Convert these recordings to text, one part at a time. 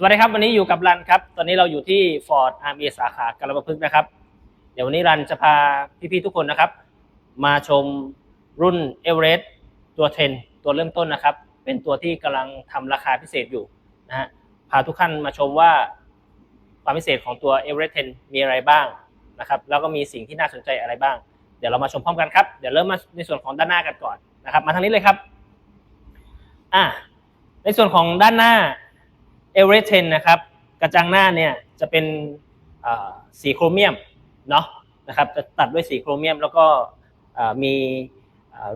สวัสดีครับวันนี้อยู่กับรันครับ ตอนนี้เราอยู่ที่ Ford r m สาขากรบพึกนะครับ เดี๋ยววันนี้รันจะพาพี่ๆทุกคนนะครับ มาชมรุ่น e v e r e s t ตัว10ตัวเริ่มต้นนะครับ เป็นตัวที่กำลังทำราคาพิเศษอยู่นะฮะพาทุกท่านมาชมว่าความพิเศษของตัว e v e r e s t 10มีอะไรบ้างนะครับแล้วก็มีสิ่งที่น่าสนใจอะไรบ้าง เดี๋ยวเรามาชมพร้อมกันครับเดี๋ยวเริ่มมาในส่วนของด้านหน้ากันก่อนนะครับ มาทางนี้เลยครับอะในส่วนของด้านหน้า เอเวอเรสต์10นะครับกระจังหน้าเนี่ยจะเป็นสีโครเมียมเนาะนะครับจะตัดด้วยสีโครเมียม แล้วก็มี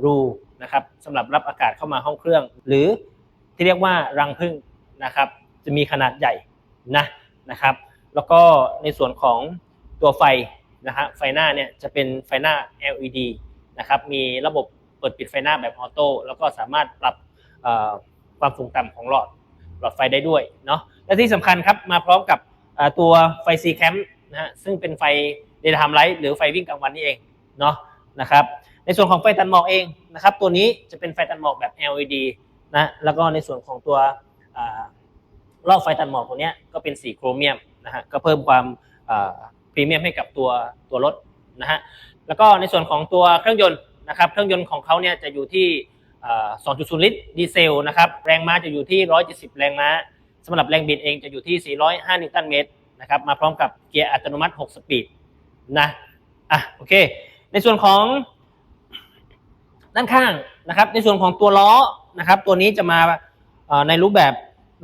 รูนะครับสำหรับรับอากาศเข้ามาห้องเครื่อง หรือที่เรียกว่ารังผึ้งนะครับ จะมีขนาดใหญ่นะนะครับ แล้วก็ในส่วนของตัวไฟนะฮะไฟหน้าเนี่ยจะเป็นไฟหน้า LED นะครับมีระบบเปิดปิดไฟหน้าแบบออโต้แล้วก็สามารถปรับความสูงต่ำของหลอด หลอดไฟได้ด้วยเนาะและที่สำคัญครับมาพร้อมกับตัวไฟ C cam นะฮะซึ่งเป็นไฟ daytime light หรือไฟวิ่งกลางวันนี่เองเนาะนะครับในส่วนของไฟตัดหมอกเองนะครับตัวนี้จะเป็นไฟตัดหมอกแบบ LED นะแล้วก็ในส่วนของตัวรอบไฟตัดหมอกตัวนี้ก็เป็นสีโครเมียมนะฮะก็เพิ่มความพรีเมียมให้กับตัวตัวรถนะฮะแล้วก็ในส่วนของตัวเครื่องยนต์นะครับเครื่องยนต์ของเขาเนี่ยจะอยู่ที่ 2.0 ลิตรดีเซลนะครับแรงม้าจะอยู่ที่ 170 แรงม้าสำหรับแรงบิดเองจะอยู่ที่ 405 นิวตันเมตรนะครับมาพร้อมกับเกียร์อัตโนมัติ 6 สปีดนะอะโอเค ในส่วนของด้านข้างนะครับ ในส่วนของตัวล้อนะครับ ตัวนี้จะมาในรูปแบบ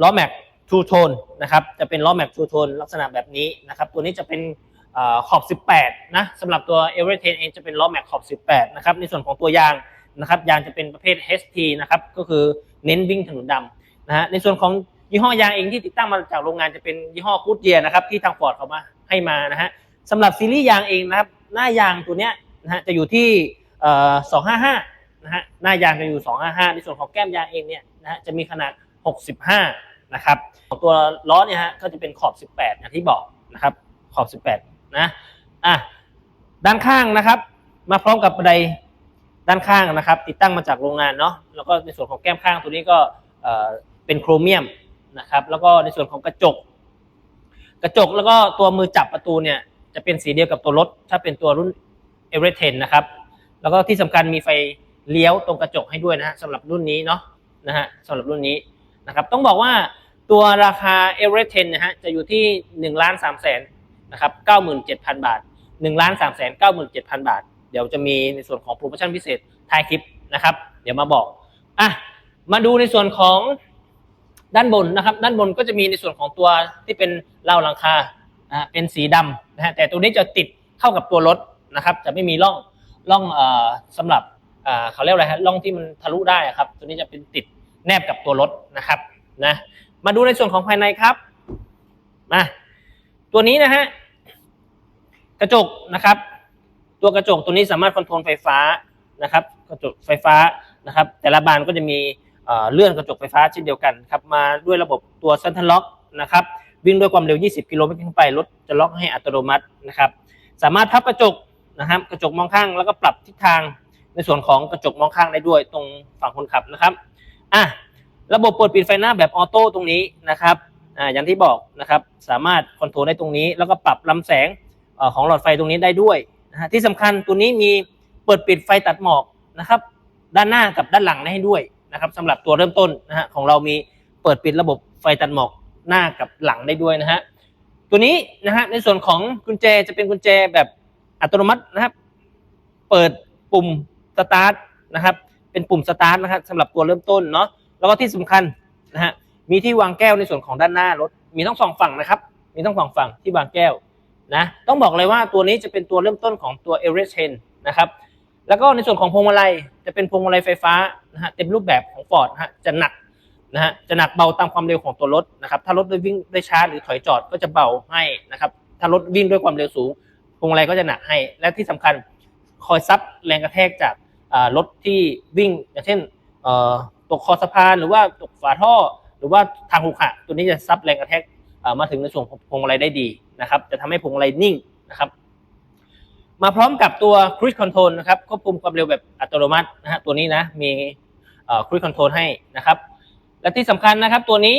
ล้อแม็กทูโทนนะครับจะเป็นล้อแม็กทูโทนลักษณะแบบนี้นะครับ ตัวนี้จะเป็นอขอบ 18 นะสำหรับตัว e v e r e t e n เองจะเป็นล้อแม็กขอบ 18 นะครับ ในส่วนของตัวยาง นะครับยางจะเป็นประเภท HT นะครับก็คือเน้นวิ่งถนนดำนะฮะในส่วนของยี่ห้อยางเองที่ติดตั้งมาจากโรงงานจะเป็นยี่ห้อกูดเยียนะครับที่ทางฟอร์ดเขามาให้มานะฮะสำหรับซีรีส์ยางเองนะครับหน้ายางตัวเนี้ยนะฮะจะอยู่ที่เอ่อ255นะฮะหน้ายางจะอยู่255ในส่วนของแก้มยางเองเนี่ยนะฮะจะมีขนาด65นะครับของตัวล้อเนี่ยฮะก็จะเป็นขอบ18อย่างที่บอกนะครับขอบ18นะอะด้านข้างนะครับ มาพร้อมกับบันได ด้านข้างนะครับ ติดตั้งมาจากโรงงานเนาะแล้วก็ในส่วนของแก้มข้างตัวนี้ก็เป็นโครเมียมนะครับ แล้วก็ในส่วนของกระจก กระจกแล้วก็ตัวมือจับประตูเนี่ยจะเป็นสีเดียวกับตัวรถ ถ้าเป็นตัวรุ่นเอเวอเรสต์นะครับ แล้วก็ที่สำคัญมีไฟเลี้ยวตรงกระจกให้ด้วยนะฮะสำหรับรุ่นนี้เนาะนะฮะสำหรับรุ่นนี้นะครับ ต้องบอกว่าตัวราคาเอเวอเรสต์นะฮะจะอยู่ที่1นึ่งล้านสามแสนนะครับเก้าหมื่นเจ็ดพันบาท1นึ่งล้านสามแสนเก้าหมื่นเจ็ดพันบาท เดี๋ยวจะมีในส่วนของโปรโมชั่นพิเศษท้ายคลิปนะครับ เดี๋ยวมาบอกอะมาดูในส่วนของด้านบนนะครับ ด้านบนก็จะมีในส่วนของตัวที่เป็นราหลังคาอะเป็นสีดำนะฮะแต่ตัวนี้จะติดเข้ากับตัวรถนะครับ จะไม่มีร่องร่องเอ่อสำหรับอ่าเขาเรียกอะไรฮะร่องที่มันทะลุได้ครับ ตัวนี้จะเป็นติดแนบกับตัวรถนะครับนะมาดูในส่วนของภายในครับมาตัวนี้นะฮะกระจกนะครับ ตัวกระจกตัวนี้สามารถคอนโทรลไฟฟ้านะครับกระจกไฟฟ้านะครับ แต่ละบานก็จะมีเลื่อนกระจกไฟฟ้าเช่นเดียวกันครับมาด้วยระบบตัวเซนทรัลล็อกนะครับวิ่งด้วยความเร็ว 20 กิโลเมตรขึ้นไปรถจะล็อกให้อัตโนมัตินะครับสามารถพับกระจกนะครับกระจกมองข้างแล้วก็ปรับทิศทางในส่วนของกระจกมองข้างได้ด้วยตรงฝั่งคนขับนะครับอะระบบเปิดปิดไฟหน้าแบบออโต้ตรงนี้นะครับอ่าอย่างที่บอกนะครับสามารถคอนโทรลได้ตรงนี้ แล้วก็ปรับลำแสงของหลอดไฟตรงนี้ได้ด้วย นะที่สำคัญตัวนี้มีเปิดปิดไฟตัดหมอกนะครับ ด้านหน้ากับด้านหลังให้ด้วยนะครับสำหรับตัวเริ่มต้นนะฮะของเรามีเปิดปิดระบบไฟตัดหมอกหน้ากับหลังได้ด้วยนะฮะตัวนี้นะฮะในส่วนของกุญแจจะเป็นกุญแจแบบอัตโนมัตินะครับ เปิดปุ่มสตาร์ทนะครับ เป็นปุ่มสตาร์ทนะครับสำหรับตัวเริ่มต้นเนาะแล้วก็ที่สำคัญนะฮะมีที่วางแก้วในส่วนของด้านหน้ารถมีทั้งสองฝั่งนะครับ มีทั้งสองฝั่งที่วางแก้ว นะต้องบอกเลยว่าตัวนี้จะเป็นตัวเริ่มต้นของตัว e v e r e s t 10นะครับแล้วก็ในส่วนของพวงมาลัยจะเป็นพวงมาลัยไฟฟ้านะฮะเต็มรูปแบบของ Ford นะฮะจะหนักนะฮะจะหนักเบาตามความเร็วของตัวรถนะครับถ้ารถได้วิ่งได้ช้าหรือถอยจอดก็จะเบาให้นะครับถ้ารถวิ่งด้วยความเร็วสูงพวงมาลัยก็จะหนักให้ และที่สำคัญคอยซับแรงกระแทกจากรถที่วิ่งอย่างเช่นตกคอสะพานหรือว่าตกฝาท่อ หรือว่าทางหุกหักตัวนี้จะซับแรงกระแทก มาถึงในส่วนของพวงมาลัยได้ดีนะครับจะทำให้พวงมาลัยนิ่งนะครับมาพร้อมกับตัว Cruise Control นะครับควบคุมความเร็วแบบอัตโนมัตินะฮะตัวนี้นะมี Cruise Control ให้นะครับ และที่สำคัญนะครับตัวนี้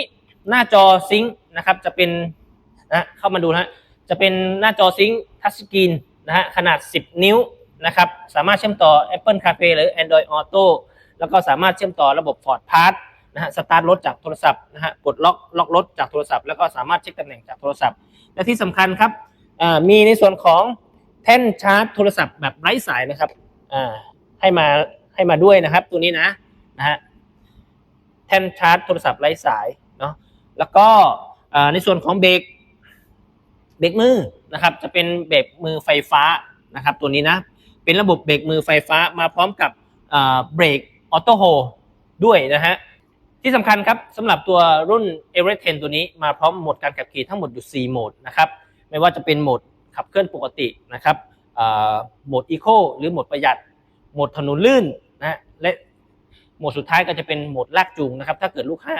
หน้าจอซิงค์นะครับจะเป็นนะเข้ามาดูนะฮะจะเป็นหน้าจอซิงค์ทัชสกรีนนะฮะขนาด 10 นิ้วนะครับสามารถเชื่อมต่อ Apple CarPlay หรือ Android Auto แล้วก็สามารถเชื่อมต่อระบบ Ford Pass นะฮะสตาร์ทรถจากโทรศัพท์นะฮะปลดล็อกล็อกรถจากโทรศัพท์แล้วก็สามารถเช็คตำแหน่งจากโทรศัพท์ และที่สำคัญครับมีในส่วนของแท่นชาร์จโทรศัพท์แบบไร้สายนะครับให้มาให้มาด้วยนะครับ ตัวนี้นะนะฮะแท่นชาร์จโทรศัพท์ไร้สายเนาะแล้วก็ในส่วนของเบรกเบรกมือนะครับ จะเป็นเบรกมือไฟฟ้านะครับ ตัวนี้นะเป็นระบบเบรกมือไฟฟ้ามาพร้อมกับเบรกออโต้โฮด้วยนะฮะ ที่สำคัญครับสำหรับตัวรุ่น e v e r e s t 10 ตัวนี้มาพร้อมโหมดการขับขี่ทั้งหมดอยู่ 4 โหมดนะครับไม่ว่าจะเป็นโหมดขับเคลื่อนปกตินะครับโหมด Eco หรือโหมดประหยัดโหมดถนนลื่นนะฮะและโหมดสุดท้ายก็จะเป็นโหมดลากจูงนะครับถ้าเกิดลูกค้า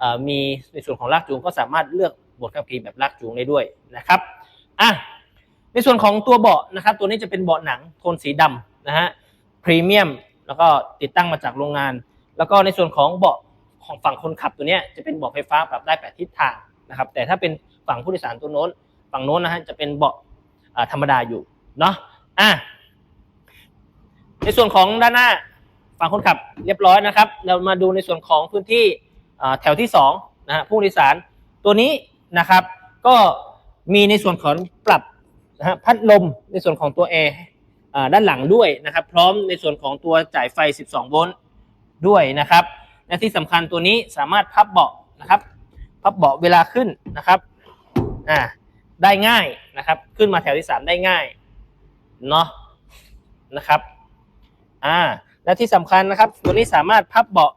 อ่ามีในส่วนของลากจูงก็สามารถเลือกโหมดขับขี่แบบลากจูงได้ด้วยนะครับอะในส่วนของตัวเบาะนะครับตัวนี้จะเป็นเบาะหนังโทนสีดำนะฮะพรีเมียมแล้วก็ติดตั้งมาจากโรงงาน แล้วก็ในส่วนของเบาะ ของฝั่งคนขับตัวเนี้ยจะเป็นเบาะไฟฟ้าปรับได้แปดทิศทางนะครับ แต่ถ้าเป็นฝั่งผู้โดยสารตัวโน้น ฝั่งโน้นนะฮะจะเป็นเบาะธรรมดาอยู่เนาะอะในส่วนของด้านหน้าฝั่งคนขับเรียบร้อยนะครับ เรามาดูในส่วนของพื้นที่แถวที่สองนะฮะผู้โดยสารตัวนี้นะครับ ก็มีในส่วนของปรับนะฮะพัดลมในส่วนของตัวแอร์ด้านหลังด้วยนะครับ พร้อมในส่วนของตัวจ่ายไฟ 12 โวลต์ด้วยนะครับ และที่สำคัญตัวนี้สามารถพับเบาะนะครับ พับเบาะเวลาขึ้นนะครับอ่าได้ง่ายนะครับ ขึ้นมาแถวที่ 3 ได้ง่ายเนาะนะครับอ่าและที่สำคัญนะครับ ตัวนี้สามารถพับเบาะ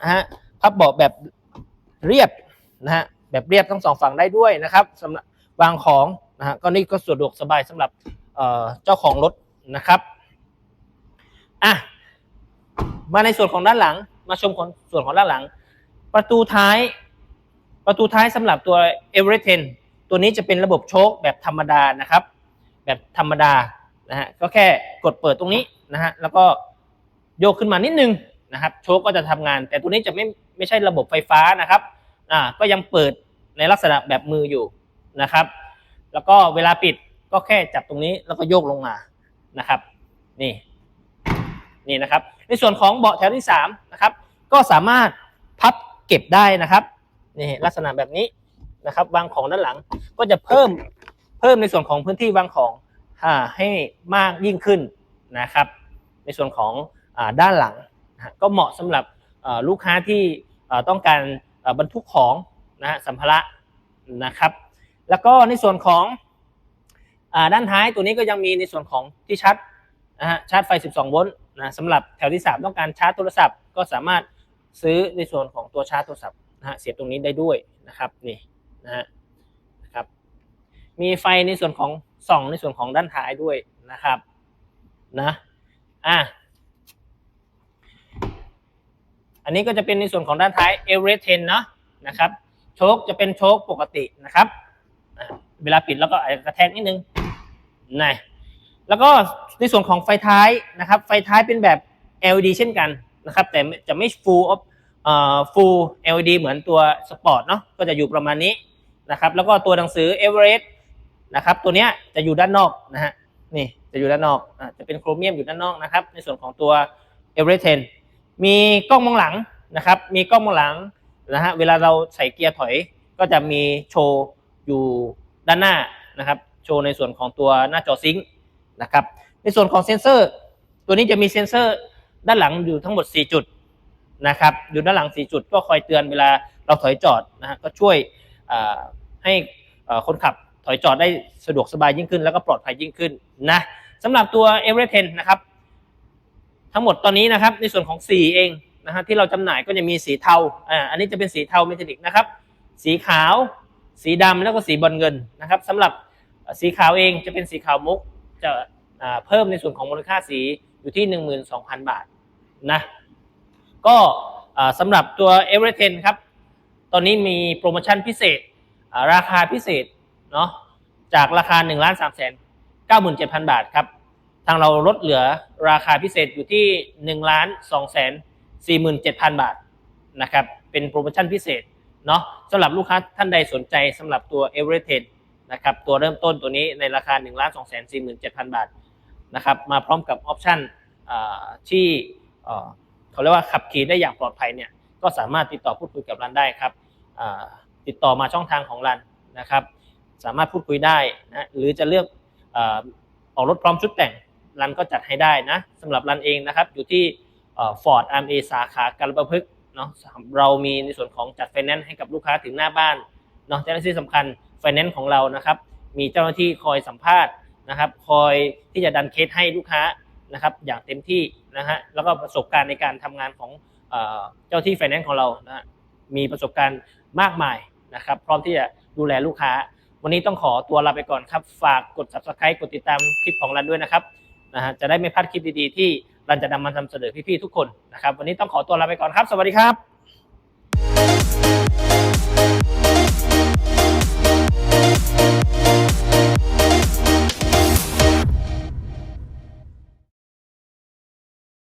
นะฮะพับเบาะแบบเรียบนะฮะแบบเรียบทั้งสองฝั่งได้ด้วยนะครับสำหรับวางของนะฮะก็นี่ก็สะดวกสบายสำหรับเอ่อเจ้าของรถนะครับอะมาในส่วนของด้านหลัง มาชมของส่วนของด้านหลัง ประตูท้าย ประตูท้ายสำหรับตัว e v e r e s t 10ตัวนี้จะเป็นระบบโชคแบบธรรมดานะครับ แบบธรรมดานะฮะก็แค่กดเปิดตรงนี้นะฮะแล้วก็โยกขึ้นมานิดนึงนะครับโชคก็จะทำงาน แต่ตัวนี้จะไม่ไม่ใช่ระบบไฟฟ้านะครับอ่าก็ยังเปิดในลักษณะแบบมืออยู่นะครับ แล้วก็เวลาปิดก็แค่จับตรงนี้แล้วก็โยกลงมานะครับ นี่ นี่นะครับ ในส่วนของเบาะแถวที่3นะครับก็สามารถพับเก็บได้นะครับนี่ลักษณะแบบนี้นะครับวางของด้านหลังก็จะเพิ่มเพิ่มในส่วนของพื้นที่วางของให้มากยิ่งขึ้นนะครับ ในส่วนของอด้านหลังก็เหมาะสำหรับลูกค้าที่ต้องการบรรทุกของนะฮะสัมภาระนะครับ แล้วก็ในส่วนของอด้านท้ายตัวนี้ก็ยังมีในส่วนของที่ชาร์จนะฮะชาร์จไฟ 12 โวลต์ นะสำหรับแถวที่ 3 ต้องการชาร์จโทรศัพท์ ก็สามารถซื้อในส่วนของตัวชาร์จโทรศัพท์นะฮะเสียบตรงนี้ได้ด้วยนะครับนี่นะฮะนะครับมีไฟในส่วนของส่องในส่วนของด้านท้ายด้วยนะครับนะอะอันนี้ก็จะเป็นในส่วนของด้านท้าย e v e r e s t 10เนาะนะครับโชคจะเป็นโชคปกตินะครับเวลาปิดแล้วก็อาจจะกระแทกนิดนึงนะ แล้วก็ในส่วนของไฟท้ายนะครับ ไฟท้ายเป็นแบบ LED เช่นกันนะครับ แต่จะไม่ full of เอ่อ full LED เหมือนตัวสปอร์ตเนาะก็จะอยู่ประมาณนี้นะครับ แล้วก็ตัวหนังสือ Everest นะครับ ตัวเนี้ยจะอยู่ด้านนอกนะฮะนี่จะอยู่ด้านนอกอะจะเป็นโครเมียมอยู่ด้านนอกนะครับ ในส่วนของตัว Everest 10มีกล้องมองหลังนะครับ มีกล้องมองหลังนะฮะเวลาเราใส่เกียร์ถอยก็จะมีโชว์อยู่ด้านหน้านะครับ โชว์ในส่วนของตัวหน้าจอซิงค์ นะครับ ในส่วนของเซ็นเซอร์ ตัวนี้จะมีเซ็นเซอร์ด้านหลังอยู่ทั้งหมด 4 จุดนะครับ อยู่ด้านหลัง 4 จุดก็คอยเตือนเวลาเราถอยจอดนะฮะก็ช่วยให้คนขับถอยจอดได้สะดวกสบายยิ่งขึ้น แล้วก็ปลอดภัยยิ่งขึ้นนะสำหรับตัว e v e r e t 10นะครับ ทั้งหมดตอนนี้นะครับ ในส่วนของสีเองนะฮะที่เราจำหน่ายก็จะมีสีเทาอ่าอันนี้จะเป็นสีเทาเมทัลลิกนะครับ สีขาว สีดำแล้วก็สีบอลเงินนะครับสำหรับสีขาวเองจะเป็นสีขาวมุก จะเพิ่มในส่วนของมูลค่าสีอยู่ที่ 12,000 บาทนะก็สำหรับตัว e v e r e t 10ครับ ตอนนี้มีโปรโมชั่นพิเศษราคาพิเศษเนาะจากราคา1ล้าน3แสน97,000 บาทครับ ทางเราลดเหลือราคาพิเศษอยู่ที่1ล้าน2แสน47,000 บาทนะครับ เป็นโปรโมชั่นพิเศษเนาะสำหรับลูกค้าท่านใดสนใจสำหรับตัว e v e r e t e นะครับตัวเริ่มต้นตัวนี้ในราคา1 2 4 7 0 0 0บาทนะครับมาพร้อมกับออปชั่นที่เขาเรียกว่าขับขี่ได้อย่างปลอดภัยเนี่ยก็สามารถติดต่อพูดคุยกับรันได้ครับติดต่อมาช่องทางของรันนะครับสามารถพูดคุยได้นะหรือจะเลือกออกรถพร้อมชุดแต่งรันก็จัดให้ได้นะสำหรับรันเองนะครับอยู่ที่ฟอร์ดอาร์เอสาขากรประพฤกษ์เนาะเรามีในส่วนของจัดไฟแนนซ์ให้กับลูกค้าถึงหน้าบ้านเนาะเจ้าหน้าที่สำคัญ ไฟแนนซ์ของเรานะครับ มีเจ้าหน้าที่คอยสัมภาษณ์นะครับ คอยที่จะดันเคสให้ลูกค้านะครับ อย่างเต็มที่นะฮะแล้วก็ประสบการณ์ในการทำงานของเจ้าที่ไฟแนนซ์ของเรานะฮะมีประสบการณ์มากมายนะครับ พร้อมที่จะดูแลลูกค้า วันนี้ต้องขอตัวลาไปก่อนครับ ฝากกด subscribe กดติดตามคลิปของรันด้วยนะครับนะฮะจะได้ไม่พลาดคลิปดีๆที่รันจะนำมาทำเสนอพี่ๆทุกคนนะครับ วันนี้ต้องขอตัวลาไปก่อนครับ สวัสดีครับ